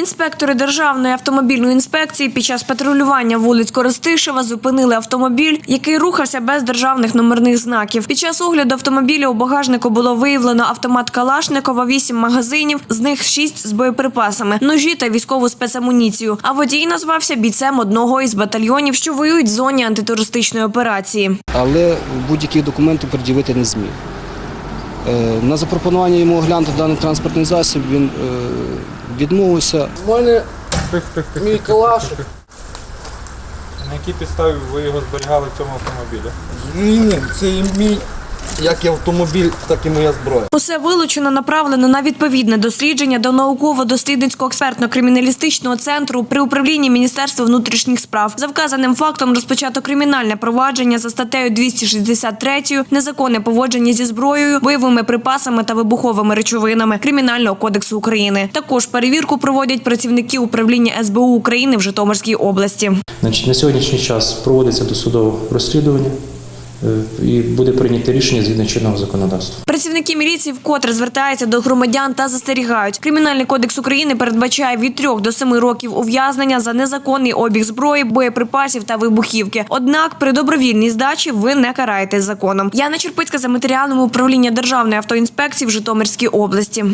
Інспектори державної автомобільної інспекції під час патрулювання вулиць Коростишева зупинили автомобіль, який рухався без державних номерних знаків. Під час огляду автомобіля у багажнику було виявлено автомат Калашникова, 8 магазинів, з них 6 з боєприпасами, ножі та військову спецамуніцію. А водій назвався бійцем одного із батальйонів, що воюють в зоні антитерористичної операції. але будь-які документи пред'явити не зміг. Е, На запропонування йому оглянути даний транспортний засіб він е, відмовився. У мене мій калаш. На якій підставі ви його зберігали в цьому автомобілі? Ні, ні, це і мій як і автомобіль, так і моя зброя. Усе вилучено направлено на відповідне дослідження до науково-дослідницького експертно-криміналістичного центру при управлінні Міністерства внутрішніх справ. За вказаним фактом розпочато кримінальне провадження за статтею 263 незаконне поводження зі зброєю, бойовими припасами та вибуховими речовинами Кримінального кодексу України. Також перевірку проводять працівники управління СБУ України в Житомирській області. Значить, на сьогоднішній час проводиться досудове розслідування і буде прийнято рішення згідно чинного законодавства. Працівники міліції вкотре звертаються до громадян та застерігають. Кримінальний кодекс України передбачає від 3 до 7 років ув'язнення за незаконний обіг зброї, боєприпасів та вибухівки. Однак при добровільній здачі ви не караєтесь законом. Яна Черпицька за матеріалами управління Державної автоінспекції в Житомирській області.